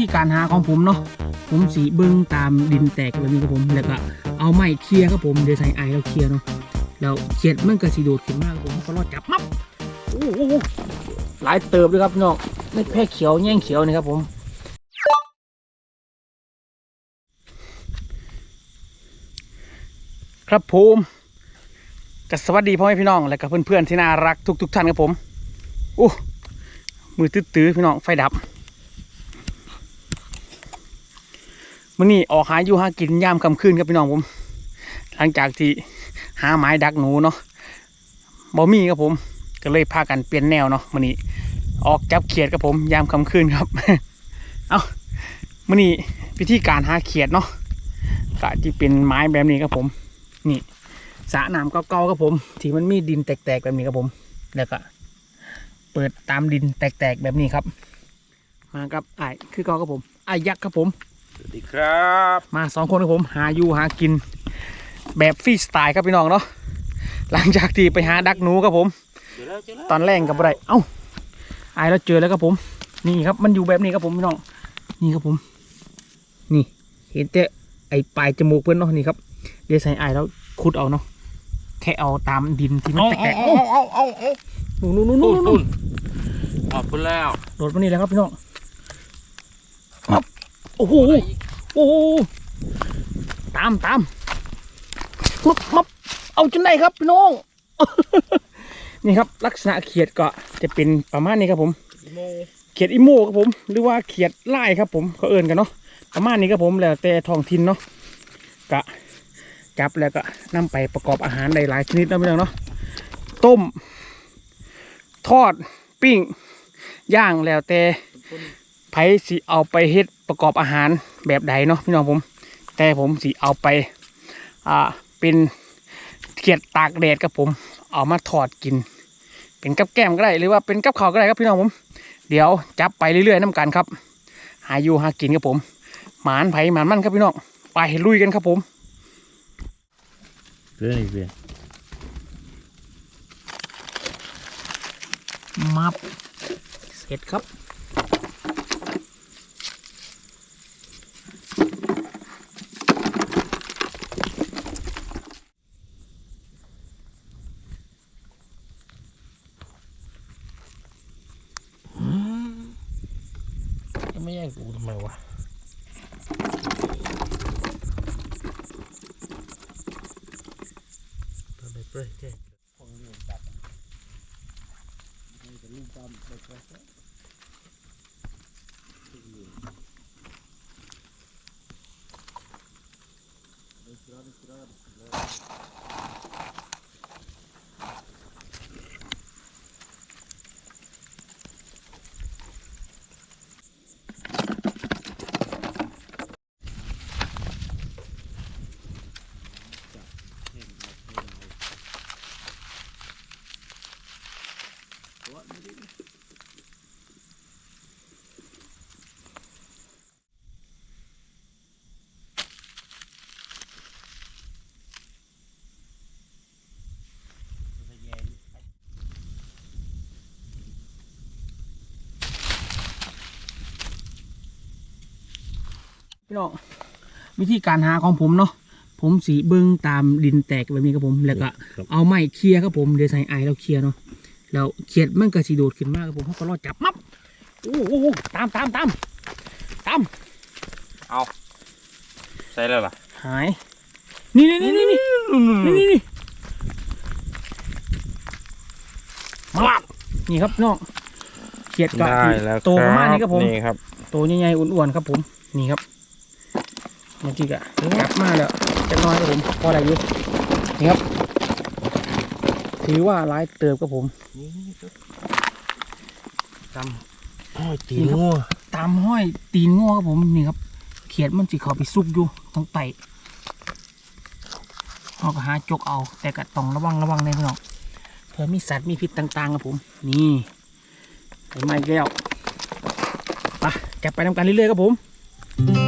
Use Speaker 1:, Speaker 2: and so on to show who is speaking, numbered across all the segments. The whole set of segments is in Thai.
Speaker 1: ธีการหาของผมเนาะผมสีเบิ้งตามดินแตกแบบนี้ครับผมแล้วก็เอาไม้เคลียร์ครับผมเดี๋ยวใส่ไอแล้วเคลียร์เนาะแล้วเขียดมันก็สีโดดขึ้นมากผมก็รอดจับมับโอ้โหหลายเติบเลยครับน้องไม่แพ้เขียวแย่งเขียวนี่ครับผมครับผมก็สวัสดีพ่อแม่พี่น้อง และก็เพื่อนๆที่น่ารักทุกๆท่านครับผมอู้มือตื้อๆพี่น้องไฟดับ มื่อนี้ออกหาอยู่หากินยามค่ำคืนครับพี่น้องผม หลังจากที่หาไม้ดักหนูเนาะบ่มีครับผม ก็เลยพากันเปลี่ยนแนวเนาะมื่อนี้ออกจับเขียดครับผมยามค่ำคืนครับ เอามื่อนี้วิธีการหาเขียดเนาะก็ที่เป็นไม้แบบนี้ครับผม นี่สระน้ำเก่าๆครับผม ที่มันมีดินแตกๆแบบนี้ครับผม แล้วก็เปิดตามดินแตกๆแบบนี้ครับ มากับไอ้คือเก่าครับผมไอ้ยักษ์ครับผม
Speaker 2: สวัสดีครับ
Speaker 1: มาสองคนครับผมหาอยู่หากิน แบบฟรีสไตล์ครับพี่น้องเนาะหลังจากที่ไปหาดักหนูครับผม
Speaker 2: เจอแล้วเจอแล้ว
Speaker 1: ตอนแรกกับอะไรเอ้าไอ้ายเราเจอแล้วครับผม นี่ครับมันอยู่แบบนี้ครับผมพี่น้องนี่ครับผม นี่ เห็นแต่ไอ้ปลายจมูกเพื่อนเนาะนี่ครับเดี๋ยวใส่ไอ้ายแล้วขุดเอาเนาะแค่เอาตามดินที่มัน
Speaker 2: เอา
Speaker 1: แต
Speaker 2: เอา
Speaker 1: กๆ
Speaker 2: เอา
Speaker 1: โอ้
Speaker 2: เอาเอาเอา
Speaker 1: นู่นนู่นนู่น
Speaker 2: ตุ่
Speaker 1: นู่
Speaker 2: น
Speaker 1: น
Speaker 2: ตุ่
Speaker 1: นู่น
Speaker 2: นออกไปแล้ว
Speaker 1: โดดมานี่แล้วครับพี่น้องครับ โอ้โหโอ้โหตามตามมับมับเอาจนได้ครับพี่น้อง นี่ครับลักษณะเขียดก็จะเป็นประมาณนี้ครับผมเขียดอิโมครับผม หรือว่าเขียดไล่ครับผมเขาเอินกันเนาะประมาณนี้ครับผมแล้วแต่ท้องถิ่นเนาะกะจับแล้วก็นำไปประกอบอาหารหลายชนิดนะพี่น้องเนาะต้ม ทอดปิ้งย่างแล้วแต่ ไผสิเอาไปเฮ็ดประกอบอาหารแบบใดเนาะพี่น้องผม แต่ผมสิเอาไปอ่าเป็นเขียดตากแดดครับผม เอามาทอดกิน เป็นกับแก้มก็ได้หรือว่าเป็นกับข้าวก็ได้ครับพี่น้องผม เดี๋ยวจับไปเรื่อยๆน้ำกันครับ หาอยู่หากินครับผม หมานไผ่หมานมันครับพี่น้องไปลุยกันครับผม
Speaker 2: เพื่อนอีกเพื่อน
Speaker 1: มับเสร็จครับ
Speaker 2: ไม่แยกรูทำไมวะทำไมเพื่อแก่คนเรียน
Speaker 3: จับไม่จะลืมจำไปแค่
Speaker 1: พี่น้องวิธีการหาของผมเนาะผมสีเบิ้งตามดินแตกแบบนี้ครับผมแล้วก็เอาไม้เคลียครับผมเดี๋ยวใส่ไอเราเคลียเนาะแล้วเขียดมันก็สีโดดขึ้นมากครับผมเขาก็รอดจับมับโอ้โหตามตามตามตามเอา
Speaker 2: ใส่แล้วล่ะ
Speaker 1: หายนี่นี่นี่นี่นี่นี่นี่มานี่ครับน้องเขียดกั
Speaker 2: บตัว
Speaker 1: ปรมากนี้ครับผม
Speaker 2: นี่ครับ
Speaker 1: ตใหญ่ๆอ้วนๆครับผมนี่ครับ เมื่อกี้ก็กลับมาแล้วจะน้อยครับผมพอได้อยู่นี่ครับ ถือว่าร้ายเติบครับผม
Speaker 2: นี่ครับ
Speaker 1: ตาม
Speaker 2: โอ้ยตี
Speaker 1: นี่ครับ
Speaker 2: งัว
Speaker 1: ตามห้อยตีนง้อครับผมนี่ครับ เขียดมันสิเขาไปซุกอยู่ทั้งไตเราก็หาจกเอา แต่ก็ต้องระวังระวังเลยพี่น้องเผื่อมีสัตว์มีพิษต่างๆครับผม นี่ไปไม้แก้วไปจับไปทำการเรื่อยๆครับผม
Speaker 2: น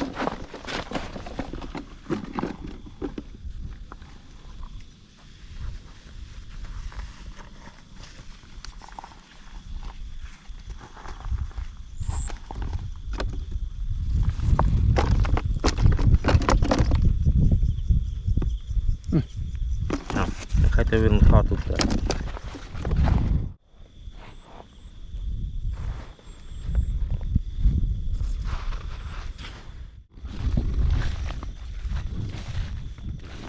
Speaker 1: อ๊ะนิ่งมาอยู่นิ่งๆอยู่นจักนี่
Speaker 2: ใครจะเป็นข้าตุกตา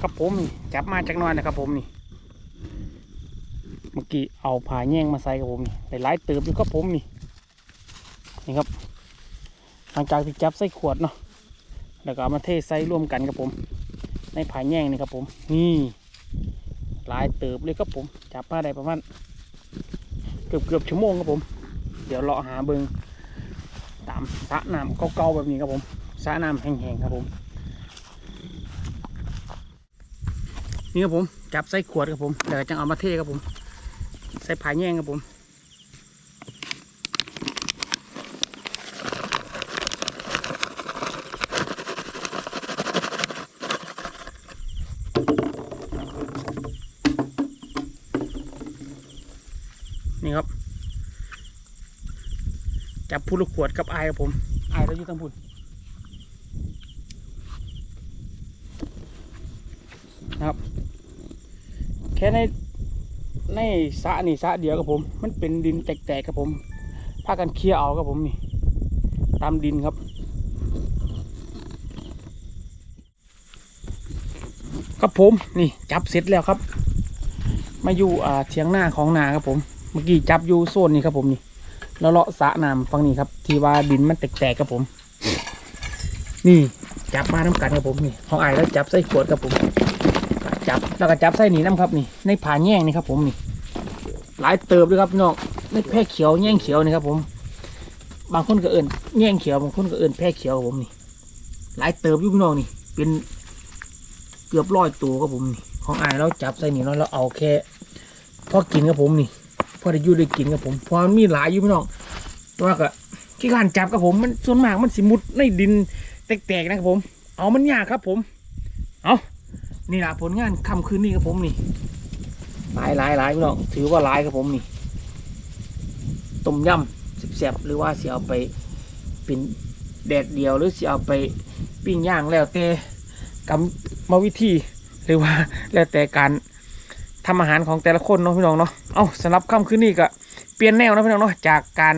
Speaker 1: ครับผมนี่จับมาจากน้อยนะครับผมนี่ เมื่อกี้เอาผาแย่งมาใส่กับผมนี่ไปไล่เติบอยู่ครับผมนี่นี่ครับหลังจากที่จับใส่ขวดเนาะแล้วก็เอามาเทใส่ร่วมกันครับผม ในผาแย่งนี่ครับผมนี่ หลายเติบเลยครับผมจับมาได้ประมาณเกือบเกือบชั่วโมงครับผม เดี๋ยวเลาะหาเบิงตามสระน้ำเก่าๆแบบนี้ครับผมสระน้ำแห้งๆครับผมนี่ครับผมจับใส่ขวดครับผมเดี๋ยวจะเอามาเทครับผม ใส่ผายแยงครับผม จับพูลูกขวดกับไอายครับผมไอายเราอยู่ตั้งพุ่นนะครับ แค่ในในสระนี่สระเดียวกับผม มันเป็นดินแตกๆครับผมพากันเคลียร์เอาครับผมนี่ ตามดินครับครับผมนี่จับเสร็จแล้วครับ มาอยู่อ่าเทียงหน้าของนาครับผม เมื่อกี้จับอยู่โซนนี้ครับผมนี่ แล้วเลาะสะน้ำฝั่งนี้ครับ ที่ว่าดินมันแตกๆครับผม นี่จับมาน้ำกันครับผมนี่ของไอ้ายแล้วจับใส่ขวดครับผม จับแล้วก็จับไส้หนีน้ำครับนี่ ในผ่าแง่งนี่ครับผมนี่ หลายเติบด้วยครับน้องในแพร่เขียวแง่งเขียวนี่ครับผม บางคนก็เอิ่นแง่งเขียวบางคนก็เอิ่นแพร่เขียวครับผมนี่ หลายเติบยู่พี่น้องนี่ เป็นเกือบร้อยตัวครับผมนี่ของอายเราจับใส่นี่เนาะเราเอาแค่พอกินครับผมนี่ พอได้อยู่ได้กินครับผมพราะมันมีหลายอยู่พี่น้องแตัวาก็ที่การจับครับผมมันส่วนมากมันสิมุดในดินแตกๆนะครับผม เอามันยากครับผม เอานี่ละผลงานค่ำคืนนี้ครับผมนี่หลายหลายหลายพี่น้องถือว่าหลายครับผมนี่ต้มยำแซ่บๆหรือว่าเสิเอาไปเป็นแดดเดียวหรือเสิเอาไปปิ้งย่างแล้วแต่กรรมวิธีหรือว่าแล้วแต่การ ทำอาหารของแต่ละคนเนาะพี่น้องเนาะ เอาสำหรับค่ำคืนนี้ก็เปลี่ยนแนวนะพี่น้องเนาะจากการ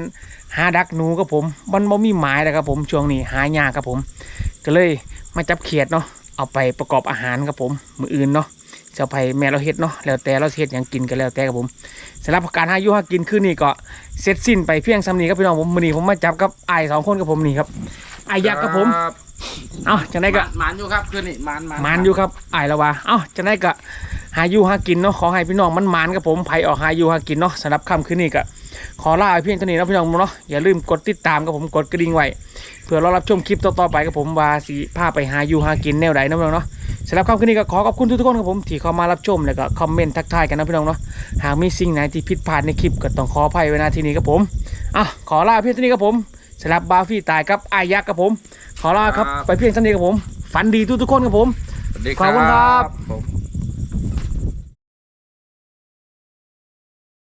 Speaker 1: หาดักหนูครับผมมันบ่มีหมายนะครับผมช่วงนี้หายากครับผม ก็เลยมาจับเขียดเนาะเอาไปประกอบอาหารครับผมมืออื่นเนาะจะเอาไปแม่เราเฮ็ดเนาะแล้วแต่เราสิเฮ็ดอย่างกินก็แล้วแต่ครับผมสำหรับการหาอยู่หากินคืนนี้ก็เสร็จสิ้นไปเพียงสำนี้ครับพี่น้องผมมือนี้ผมมาจับกับไอ้ายสองคนกับผมนี่ครับไอ้ายยักษ์กับผมเอาจังได้ก็
Speaker 2: หมานอยู่ครับคืนนี้หมานหมาน
Speaker 1: หมานอยู่ครับไอ้ายละว่าเอ้าจังได้ก็ หาอยู่หากินเนาะขอให้พี่น้องมันหมานครับผมไผออกหาอยู่หากินเนาะสำหรับค่ำคืนนี้ก็ขอลาไปเพียงเท่านี้นะพี่น้องเนาะอย่าลืมกดติดตามครับผมกดกระดิ่งไว้เพื่อรอรับชมคลิปต่อๆไปครับผมว่าสีพาไปหาอยู่หากินแนวใดนะพี่น้องเนาะสำหรับค่ำคืนนี้ก็ขอขอบคุณทุกๆคนครับผมที่เข้ามารับชมแล้วก็คอมเมนต์ทักทายกันนะพี่น้องเนาะหากมีสิ่งไหนที่ผิดพลาดในคลิปก็ต้องขออภัยไว้ณที่นี้ครับผมอะขอลาเพียงเท่านี้ครับผมสำหรับบาฟี่ตายครับอายักษ์ครับผม ขอลาครับไปเพียงเท่านี้ครับผม ฝันดีทุกๆคนครับผม
Speaker 2: สวัสดี
Speaker 1: ขอบคุณครับ
Speaker 2: ผม